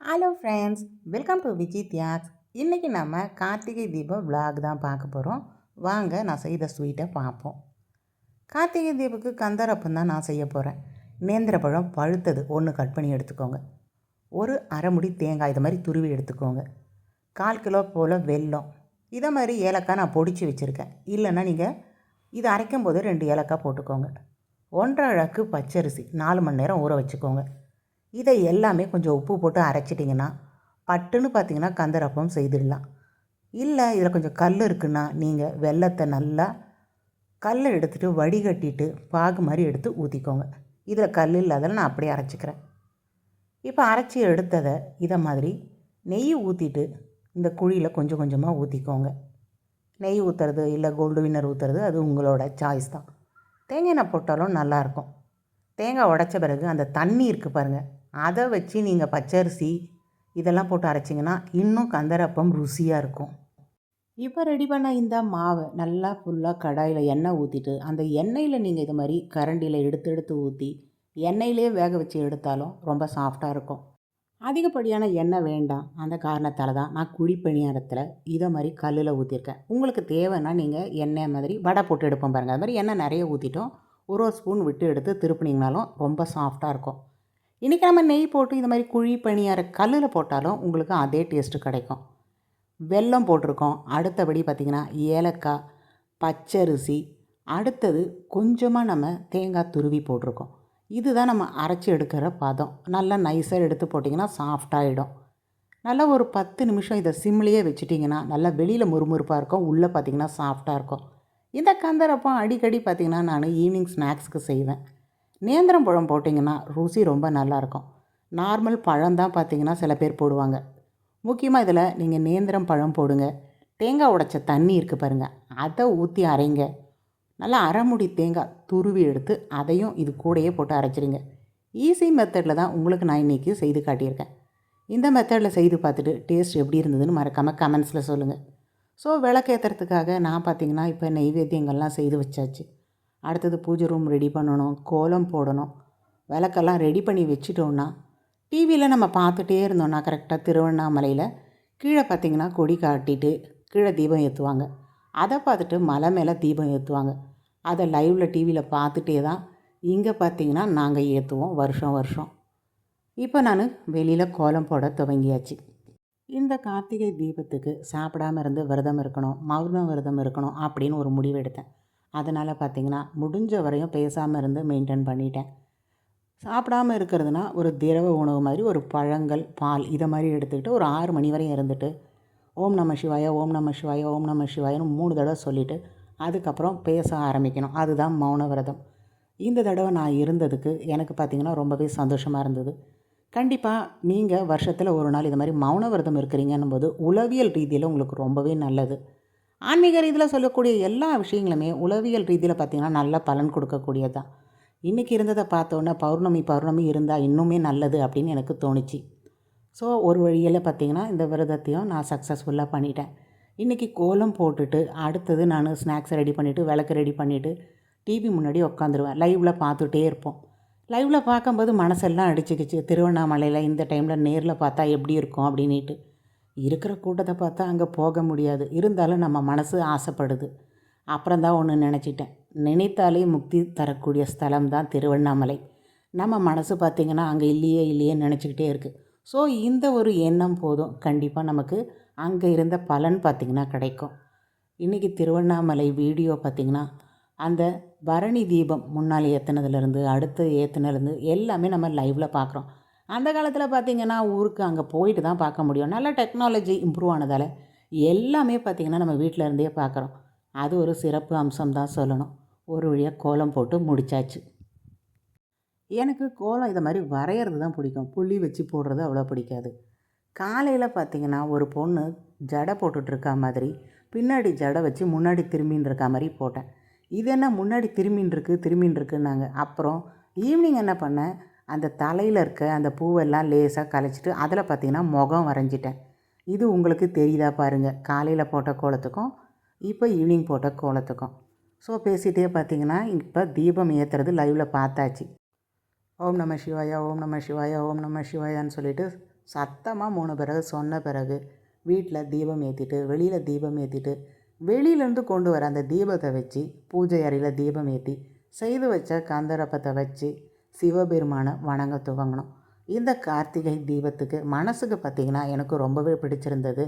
Hello friends welcome to Viji Thiyags இன்றைக்கி நம்ம Karthigai Deepam vlog தான் பார்க்க போகிறோம் வாங்க நான் செய்த ஸ்வீட்டை பார்ப்போம். கார்த்திகை தீபுக்கு கந்தரப்பம் தான் நான் செய்ய போகிறேன் நேந்திர பழம் பழுத்தது. ஒன்று கட் பண்ணி எடுத்துக்கோங்க. ஒரு அரைமுடி தேங்காய் இது மாதிரி துருவி எடுத்துக்கோங்க. கால் கிலோ போல் வெல்லம். இதை மாதிரி ஏலக்காய் நான் பொடிச்சு வச்சுருக்கேன். இல்லைன்னா நீங்கள் இது அரைக்கும் போது ரெண்டு ஏலக்காய் போட்டுக்கோங்க. ஒன்றரை அழகு பச்சரிசி. நாலு மணி நேரம் ஊற வச்சுக்கோங்க. இதை எல்லாமே கொஞ்சம் உப்பு போட்டு அரைச்சிட்டிங்கன்னா பட்டுன்னு பார்த்தீங்கன்னா கந்தரப்பம் செய்திடலாம். இல்லை இதில் கொஞ்சம் கல் இருக்குன்னா நீங்கள் வெள்ளத்தை நல்லா கல்லை எடுத்துகிட்டு வடிகட்டிட்டு பாகு மாதிரி எடுத்து ஊற்றிக்கோங்க இதில் கல் இல்லாத நான் அப்படியே அரைச்சிக்கிறேன். இப்போ அரைச்சி எடுத்ததை இதை மாதிரி நெய் ஊற்றிட்டு இந்த குழியில் கொஞ்சம் கொஞ்சமாக ஊற்றிக்கோங்க நெய் ஊற்றுறது இல்லை கோல்டு வின்னர் ஊற்றுறது அது உங்களோட சாய்ஸ் தான். தேங்காய் எண்ணெய் போட்டாலும் நல்லாயிருக்கும் தேங்காய் உடைச்ச பிறகு அந்த தண்ணி இருக்குது பாருங்கள் அதை வச்சு நீங்கள் பச்சரிசி இதெல்லாம் போட்டு அரைச்சிங்கன்னா இன்னும் கந்தரப்பம் ருசியாக இருக்கும். இப்போ ரெடி பண்ண இந்த மாவை நல்லா ஃபுல்லாக கடாயில் எண்ணெய் ஊற்றிட்டு அந்த எண்ணெயில் நீங்கள் இது மாதிரி கரண்டியில் எடுத்து எடுத்து ஊற்றி எண்ணெயிலே வேக வச்சு எடுத்தாலும் ரொம்ப சாஃப்டாக இருக்கும். அதிகப்படியான எண்ணெய் வேண்டாம். அந்த காரணத்தால் தான் நான் குழி பணியாரத்தில் இதை மாதிரி கல்லில் ஊற்றிருக்கேன் உங்களுக்கு தேவைன்னா நீங்கள் எண்ணெய் மாதிரி வடை போட்டு எடுப்போம் பாருங்கள் அது மாதிரி எண்ணெய் நிறைய ஊற்றிட்டோம் ஒரு ஒரு ஸ்பூன் விட்டு எடுத்து திருப்பினீங்கனாலும் ரொம்ப சாஃப்டாக இருக்கும். இன்றைக்கி நம்ம நெய் போட்டு இந்த மாதிரி குழி பணியார கல்லில் போட்டாலும் உங்களுக்கு அதே டேஸ்ட்டு கிடைக்கும். வெல்லம் போட்டிருக்கோம். அடுத்தபடி பார்த்திங்கன்னா ஏலக்காய் பச்சரிசி அடுத்தது கொஞ்சமாக நம்ம தேங்காய் துருவி போட்டிருக்கோம். இதுதான் நம்ம அரைச்சி எடுக்கிற பதம். நல்லா நைஸாக எடுத்து போட்டிங்கன்னா சாஃப்டாகிடும் நல்லா ஒரு பத்து நிமிஷம் இதை சிம்லேயே வச்சுட்டிங்கன்னா நல்லா வெளியில் முறுமுறுப்பாக இருக்கும். உள்ளே பார்த்திங்கன்னா சாஃப்டாக இருக்கும். இந்த கந்தரப்பம் அடிக்கடி பார்த்திங்கன்னா நான் ஈவினிங் ஸ்நாக்ஸுக்கு செய்வேன். நேந்திரம் பழம் போட்டிங்கன்னா ருசி ரொம்ப நல்லாயிருக்கும். நார்மல் பழம் தான் பார்த்திங்கன்னா சில பேர் போடுவாங்க. முக்கியமாக இதில் நீங்கள் நேந்திரம் பழம் போடுங்க. தேங்காய் உடைச்ச தண்ணி இருக்குது பாருங்கள் அதை ஊற்றி அரைங்க. நல்லா அரைமுடி தேங்காய் துருவி எடுத்து அதையும் இது கூடயே போட்டு அரைச்சிடுங்க ஈஸி மெத்தடில் தான் உங்களுக்கு நான் இன்றைக்கி செய்து காட்டியிருக்கேன். இந்த மெத்தடில் செய்து பார்த்துட்டு டேஸ்ட் எப்படி இருந்ததுன்னு மறக்காமல் கமெண்ட்ஸில் சொல்லுங்கள் ஸோ விளக்கேற்றுறதுக்காக நான் பார்த்திங்கன்னா இப்போ நெய்வேத்தியங்கள்லாம் செய்து வச்சாச்சு. அடுத்தது பூஜை ரூம் ரெடி பண்ணணும் கோலம் போடணும் விளக்கெல்லாம் ரெடி பண்ணி வச்சிட்டோன்னா டிவியில் நம்ம பார்த்துட்டே இருந்தோம்னா கரெக்டாக திருவண்ணாமலையில் கீழே பார்த்திங்கன்னா கொடி காட்டிட்டு கீழே தீபம் ஏற்றுவாங்க அதை பார்த்துட்டு மலை மேலே தீபம் ஏற்றுவாங்க அதை லைவில் டிவியில் பார்த்துட்டே தான் இங்கே பார்த்திங்கன்னா நாங்கள் ஏற்றுவோம் வருஷம் வருஷம். இப்போ நான் வெளியில் கோலம் போட துவங்கியாச்சு. இந்த கார்த்திகை தீபத்துக்கு சாப்பிடாம இருந்து விரதம் இருக்கணும் மௌன விரதம் இருக்கணும் அப்படின்னு ஒரு முடிவு எடுத்தேன். அதனால் பார்த்திங்கன்னா முடிஞ்ச வரையும் பேசாமல் இருந்து மெயின்டைன் பண்ணிட்டேன். சாப்பிடாமல் இருக்கிறதுனா ஒரு திரவ உணவு மாதிரி ஒரு பழங்கள் பால் இதை மாதிரி எடுத்துக்கிட்டு ஒரு ஆறு மணி வரையும் இருந்துட்டு ஓம் நம சிவாய ஓம் நம சிவாய ஓம் நம சிவாயன்னு மூணு தடவை சொல்லிவிட்டு அதுக்கப்புறம் பேச ஆரம்பிக்கணும். அதுதான் மௌன விரதம். இந்த தடவை நான் இருந்ததுக்கு எனக்கு பார்த்திங்கன்னா ரொம்பவே சந்தோஷமாக இருந்தது. கண்டிப்பாக நீங்கள் வருஷத்தில் ஒரு நாள் இது மாதிரி மௌன விரதம் இருக்கிறீங்கன்னும் போது உளவியல் ரீதியில் உங்களுக்கு ரொம்பவே நல்லது. ஆன்மீக ரீதியில் சொல்லக்கூடிய எல்லா விஷயங்களுமே உளவியல் ரீதியில் பார்த்திங்கன்னா நல்ல பலன் கொடுக்கக்கூடியது. தான் இன்றைக்கி இருந்ததை பார்த்தோன்னே பௌர்ணமி பௌர்ணமி இருந்தால் இன்னுமே நல்லது அப்படின்னு எனக்கு தோணுச்சு. ஸோ ஒரு வழியில் பார்த்திங்கன்னா இந்த விரதத்தையும் நான் சக்ஸஸ்ஃபுல்லாக பண்ணிட்டேன். இன்றைக்கி கோலம் போட்டுட்டு அடுத்தது நான் ஸ்நாக்ஸ் ரெடி பண்ணிவிட்டு விளக்கு ரெடி பண்ணிவிட்டு டிவி முன்னாடி உட்காந்துருவேன் லைவில் பார்த்துட்டே இருப்போம். லைவில் பார்க்கும்போது மனசெல்லாம் அடிச்சுக்கிச்சு. திருவண்ணாமலையில் இந்த டைமில் நேரில் பார்த்தா எப்படி இருக்கும் அப்படின்ட்டு இருக்கிற கூட்டத்தை பார்த்தா அங்கே போக முடியாது. இருந்தாலும் நம்ம மனசு ஆசைப்படுது. அப்புறம் தான் ஒன்று நினச்சிட்டேன். நினைத்தாலே முக்தி தரக்கூடிய ஸ்தலம் தான் திருவண்ணாமலை. நம்ம மனசு பார்த்திங்கன்னா அங்கே இல்லையே இல்லையே நினச்சிக்கிட்டே இருக்குது ஸோ இந்த ஒரு எண்ணம் போதும். கண்டிப்பாக நமக்கு அங்கே இருந்த பலன் பார்த்திங்கன்னா கிடைக்கும். இன்றைக்கி திருவண்ணாமலை வீடியோ பார்த்திங்கன்னா அந்த பரணி தீபம் முன்னால் ஏற்றினதுலேருந்து அடுத்து ஏற்றினதுலேருந்து எல்லாமே நம்ம லைவில் பார்க்குறோம். அந்த காலத்தில் பார்த்திங்கன்னா ஊருக்கு அங்கே போயிட்டு தான் பார்க்க முடியும். நல்ல டெக்னாலஜி இம்ப்ரூவ் ஆனதால் எல்லாமே பார்த்திங்கன்னா நம்ம வீட்டில் இருந்தே பார்க்குறோம் அது ஒரு சிறப்பு அம்சம் தான் சொல்லணும். ஒரு வழியாக கோலம் போட்டு முடித்தாச்சு எனக்கு கோலம் இதை மாதிரி வரைகிறது தான் பிடிக்கும். புள்ளி வச்சு போடுறது அவ்வளோ பிடிக்காது. காலையில் பார்த்திங்கன்னா ஒரு பொண்ணு ஜடை போட்டுட்ருக்கா மாதிரி பின்னாடி ஜடை வச்சு முன்னாடி திரும்பின்னு இருக்கா மாதிரி போட்டேன். இது என்ன முன்னாடி திரும்பின்னு இருக்கு திரும்பின்னு இருக்குன்னாங்க. அப்புறம் ஈவினிங் என்ன பண்ணேன்? அந்த தலையில் இருக்க அந்த பூவெல்லாம் லேசாக கலைச்சிட்டு அதில் பார்த்திங்கன்னா முகம் வரைஞ்சிட்டேன். இது உங்களுக்கு தெரியுதா பாருங்கள் காலையில் போட்ட கோலத்துக்கும் இப்போ ஈவினிங் போட்ட கோலத்துக்கும். ஸோ பேசிகிட்டே பார்த்தீங்கன்னா இப்போ தீபம் ஏற்றுறது லைவில் பார்த்தாச்சு. ஓம் நம சிவாயா ஓம் நம சிவாயா ஓம் நம சிவாயான்னு சொல்லிட்டு சத்தமாக மூணு பிறகு சொன்ன பிறகு வீட்டில் தீபம் ஏற்றிட்டு வெளியில் தீபம் ஏற்றிட்டு வெளியிலேருந்து கொண்டு வர அந்த தீபத்தை வச்சு பூஜை அறையில் தீபம் ஏற்றி செய்து வச்ச கந்தரப்பத்தை வச்சு சிவபெருமானை வணங்க துவங்கணும். இந்த கார்த்திகை தீபத்துக்கு மனசுக்கு பார்த்திங்கன்னா எனக்கு ரொம்பவே பிடிச்சிருந்தது.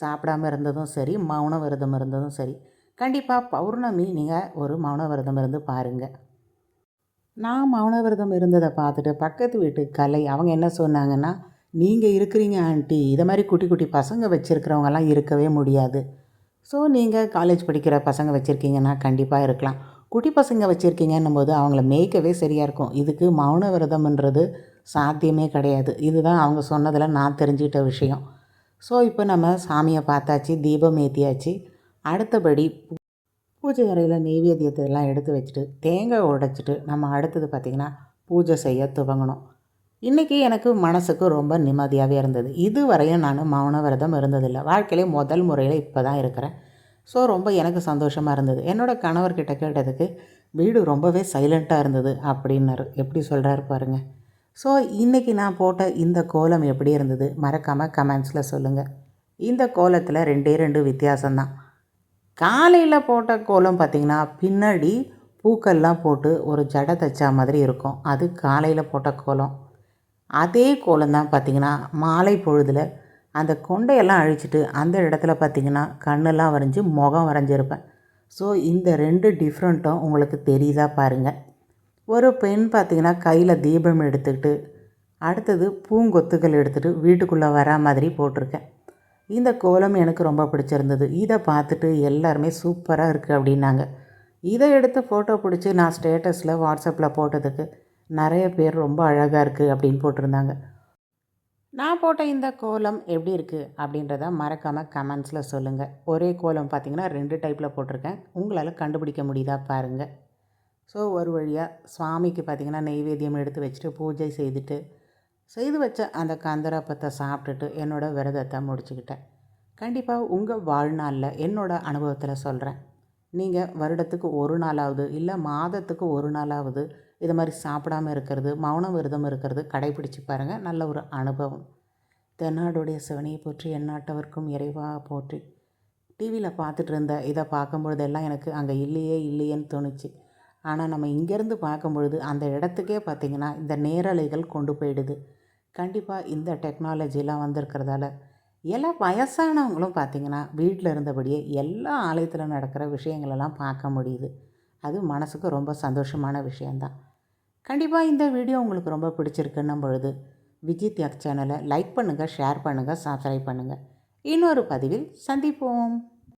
சாப்பிடாம இருந்ததும் சரி மௌன விரதம் இருந்ததும் சரி. கண்டிப்பாக பௌர்ணமி நீங்கள் ஒரு மௌன விரதம் இருந்து பாருங்கள் நான் மௌன விரதம் இருந்ததை பார்த்துட்டு பக்கத்து வீட்டு கலை அவங்க என்ன சொன்னாங்கன்னா நீங்கள் இருக்கிறீங்க ஆண்டி. இதை மாதிரி குட்டி குட்டி பசங்க வச்சுருக்கிறவங்கலாம் இருக்கவே முடியாது. ஸோ நீங்கள் காலேஜ் படிக்கிற பசங்க வச்சுருக்கீங்கன்னா கண்டிப்பாக இருக்கலாம். குட்டி பசங்க வச்சுருக்கீங்கன்னும் போது அவங்கள மேய்க்கவே சரியாக இருக்கும். இதுக்கு மௌன விரதம்ன்றது சாத்தியமே கிடையாது. இதுதான் அவங்க சொன்னதில் நான் தெரிஞ்சுக்கிட்ட விஷயம். ஸோ இப்போ நம்ம சாமியை பார்த்தாச்சு தீபம் ஏற்றியாச்சு அடுத்தபடி பூ- பூஜை அறையில் நெய்வேத்தியத்தெல்லாம் எடுத்து வச்சுட்டு தேங்காய் உடைச்சிட்டு நம்ம அடுத்தது பார்த்திங்கன்னா பூஜை செய்ய துவங்கணும். இன்றைக்கி எனக்கு மனசுக்கு ரொம்ப நிம்மதியாகவே இருந்தது. இதுவரையும் நான் மௌன விரதம் இருந்ததில்லை. வாழ்க்கையிலே முதல் முறையில் இப்போ தான் இருக்கிறேன். ஸோ ரொம்ப எனக்கு சந்தோஷமாக இருந்தது. என்னோடய கணவர்கிட்ட கேட்டதுக்கு வீடு ரொம்பவே சைலண்ட்டாக இருந்தது அப்படின்னாரு. எப்படி சொல்கிறாரு பாருங்க. ஸோ இன்றைக்கி நான் போட்ட இந்த கோலம் எப்படி இருந்தது? மறக்காமல் கமெண்ட்ஸில் சொல்லுங்கள் இந்த கோலத்தில் ரெண்டே ரெண்டு வித்தியாசம்தான். காலையில் போட்ட கோலம் பார்த்திங்கன்னா பின்னாடி பூக்கள்லாம் போட்டு ஒரு ஜடை தைச்சா மாதிரி இருக்கும். அது காலையில் போட்ட கோலம். அதே கோலம் தான் பார்த்திங்கன்னா மாலை பொழுதில் அந்த கொண்டையெல்லாம் அழிச்சிட்டு அந்த இடத்துல பார்த்திங்கன்னா கண்ணெல்லாம் வரைஞ்சி முகம் வரைஞ்சிருப்பேன். ஸோ இந்த ரெண்டு டிஃப்ரெண்ட்டும் உங்களுக்கு தெரியுதா பாருங்கள் ஒரு பெண் பார்த்திங்கன்னா கையில் தீபம் எடுத்துக்கிட்டு அடுத்தது பூங்கொத்துக்கள் எடுத்துகிட்டு வீட்டுக்குள்ளே வரா மாதிரி போட்டிருக்கேன். இந்த கோலம் எனக்கு ரொம்ப பிடிச்சிருந்தது. இதை பார்த்துட்டு எல்லாருமே சூப்பராக இருக்குது அப்படின்னாங்க. இதை எடுத்து ஃபோட்டோ பிடிச்சி நான் ஸ்டேட்டஸில் வாட்ஸ்அப்பில் போட்டதுக்கு நிறைய பேர் ரொம்ப அழகாக இருக்குது அப்படின்னு போட்டிருந்தாங்க. நான் போட்ட இந்த கோலம் எப்படி இருக்குது அப்படின்றத மறக்காமல் கமெண்ட்ஸில் சொல்லுங்கள் ஒரே கோலம் பார்த்தீங்கன்னா ரெண்டு டைப்பில் போட்டிருக்கேன். உங்களால் கண்டுபிடிக்க முடியுதா பாருங்கள் ஸோ ஒரு வழியாக சுவாமிக்கு பார்த்திங்கன்னா நெய்வேத்தியம் எடுத்து வச்சுட்டு பூஜை செய்துட்டு செய்து வச்ச அந்த கந்தரப்பத்தை சாப்பிட்டுட்டு என்னோடய விரதத்தை முடிச்சுக்கிட்டேன். கண்டிப்பாக உங்கள் வாழ்நாளில் என்னோடய அனுபவத்தில் சொல்கிறேன் நீங்கள் வருடத்துக்கு ஒரு நாளாவது இல்லை மாதத்துக்கு ஒரு நாளாவது இது மாதிரி சாப்பிடாம இருக்கிறது மௌன விரதம் இருக்கிறது கடைபிடிச்சு பாருங்கள் நல்ல ஒரு அனுபவம். தென்னாடுடைய சிவனையை போற்றி எந்நாட்டவர்க்கும் இறைவாக போற்றி. டிவியில் பார்த்துட்டு இருந்த இதை பார்க்கும்பொழுதெல்லாம் எனக்கு அங்கே இல்லையே இல்லையேன்னு தோணுச்சு. ஆனால் நம்ம இங்கேருந்து பார்க்கும்பொழுது அந்த இடத்துக்கே பார்த்திங்கன்னா இந்த நேரலைகள் கொண்டு போயிடுது. கண்டிப்பாக இந்த டெக்னாலஜிலாம் வந்திருக்கிறதால எல்லா வயசானவங்களும் பார்த்திங்கன்னா வீட்டில் இருந்தபடியே எல்லா ஆலயத்தில் நடக்கிற விஷயங்களெல்லாம் பார்க்க முடியுது. அது மனசுக்கு ரொம்ப சந்தோஷமான விஷயந்தான் கண்டிப்பாக இந்த வீடியோ உங்களுக்கு ரொம்ப பிடிச்சிருக்குன்னும் பொழுது விஜய் தியாக் சேனலை லைக் பண்ணுங்கள் ஷேர் பண்ணுங்கள் சப்ஸ்கிரைப் பண்ணுங்கள் இன்னொரு பதிவில் சந்திப்போம்.